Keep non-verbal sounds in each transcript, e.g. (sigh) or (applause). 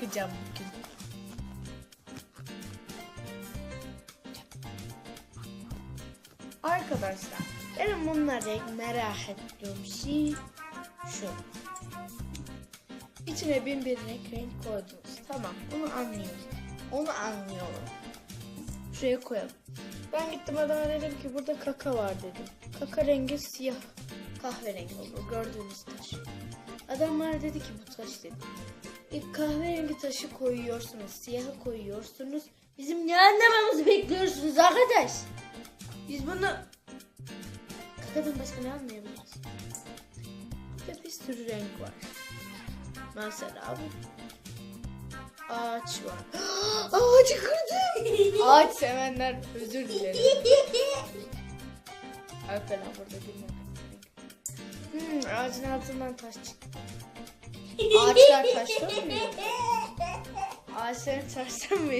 yapacağım bugün. Arkadaşlar benim bunları merak ettiğim şey şu. İçine bin bir renk renk koydunuz. Tamam bunu anlıyorum. Onu anlıyorum. Şuraya koyalım. Ben gittim adama dedim ki burada kaka var dedim. Kaka rengi siyah kahverengi olur gördüğünüz taş. Adam bana dedi ki bu taş dedi. Kahverengi taşı koyuyorsunuz, siyahı koyuyorsunuz. Bizim ne anlamamızı bekliyorsunuz arkadaş? Biz bunu kakadan başka ne anlayabiliriz? Burada bir sürü renk var. Mesela bu ağaç var. (gasps) Ağacı kırdı. (laughs) Ağaç sevenler özür dilerim. Alperen burada gülmek. Hmm, ağacın altından taş çıktı. Ağaçlar (laughs) taştan mı yiyordu? Ağaçların taştan mı?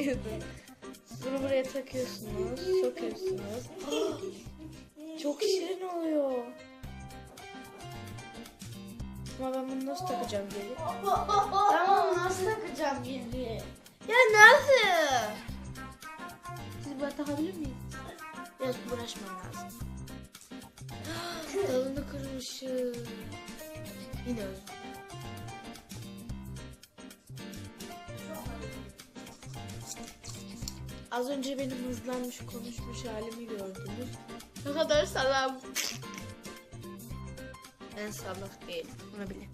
Bunu buraya takıyorsunuz, sokuyorsunuz. (gasps) Çok şirin oluyor. Ama ben bunu nasıl takacağım geri? Bunu nasıl takacağım geri? Ya nasıl? Siz böyle takabilir miyiz? Biraz uğraşmam lazım. (gasps) Dalını kırmışım. Yine özür Az önce benim hızlanmış konuşmuş halimi gördünüz. Ne kadar salam. Ben salak değilim. Bunu bilin.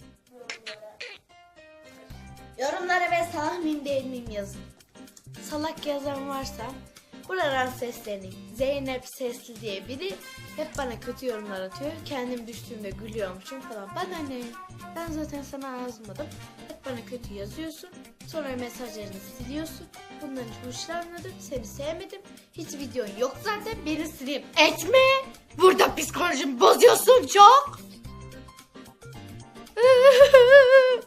Yorumlara ve salak mıyım değil miyim yazın. Salak yazan varsa buradan sesleneyim. Zeynep Sesli diye biri hep bana kötü yorumlar atıyor. Kendim düştüğümde gülüyormuşum falan. Bana ne? Ben zaten sana yazmadım. Hep bana kötü yazıyorsun. Sonra mesajlarını siliyorsun. Bundan hiç hoşlanmadım. Seni sevmedim. Hiç videon yok zaten. Beni sileyim etme. Burada psikolojimi bozuyorsun çok. (laughs)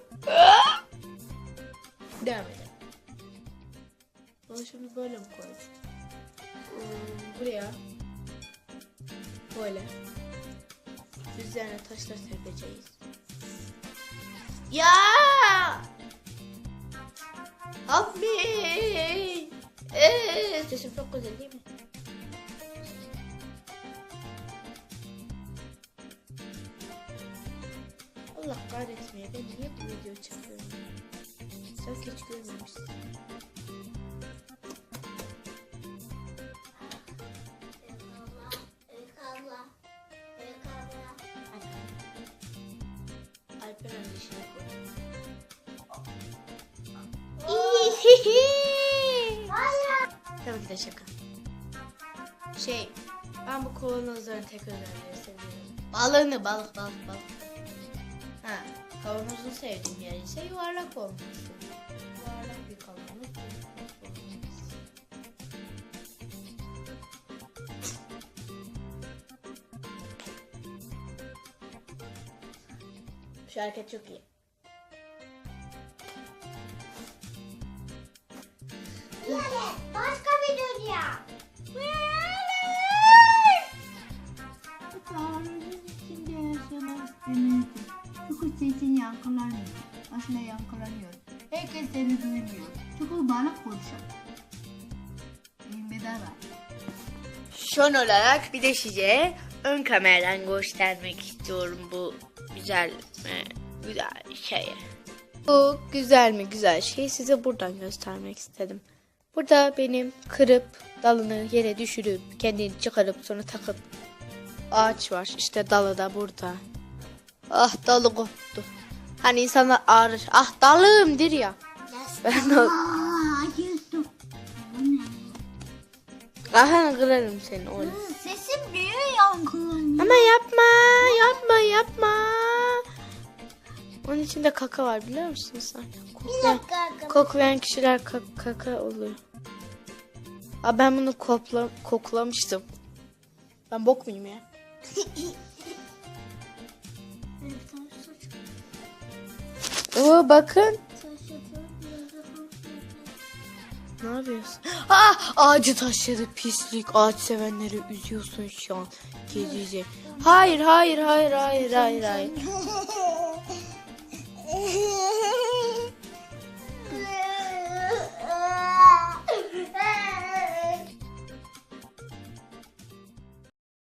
Devam edelim. Bunu şimdi böyle mi koyacağız? Hmm, buraya böyle üzerine taşlar serpeceğiz. Ya! Me! Ee, sesim çok güzel değil mi? Allah kahretmeye ben niye bu video çekiyorum? Sen hiç görmemişsin. Tabii ki de şaka. Şey, ben bu kavanozların tek özelliği seviyorum. Balığını, balık, balık, balık. Ha, kavanozun sevdiğim yer ise yuvarlak olması. Yuvarlak bir kavanoz. Şu hareket çok iyi. Yankılanıyor. Herkes seni duymuyor. Çünkü balık konuşuyor. Benim bedava. Son olarak bir de size ön kameradan göstermek istiyorum bu güzel e, güzel şeyi. Bu güzel mi güzel şeyi size buradan göstermek istedim. Burada benim kırıp dalını yere düşürüp kendini çıkarıp sonra takıp ağaç var. İşte dalı da burada. Ah dalı koptu. Hani insanlar ağrır. Ah dalımdır ya. Ben ne? Aha kırarım seni oğlum. Sesim niye yankılanıyor? Ama yapma, yapma, yapma. Onun içinde kaka var biliyor musun sen? Koklayan, koklayan kişiler ka- kaka oluyor. Aa, ben bunu kokla, koklamıştım. Ben bok muyum ya? (laughs) Oo bakın. Ne yapıyorsun? Ah, ağacı taşladı pislik. Ağaç sevenleri üzüyorsun şu an. Gezici. Hayır, hayır, hayır, hayır, hayır, hayır.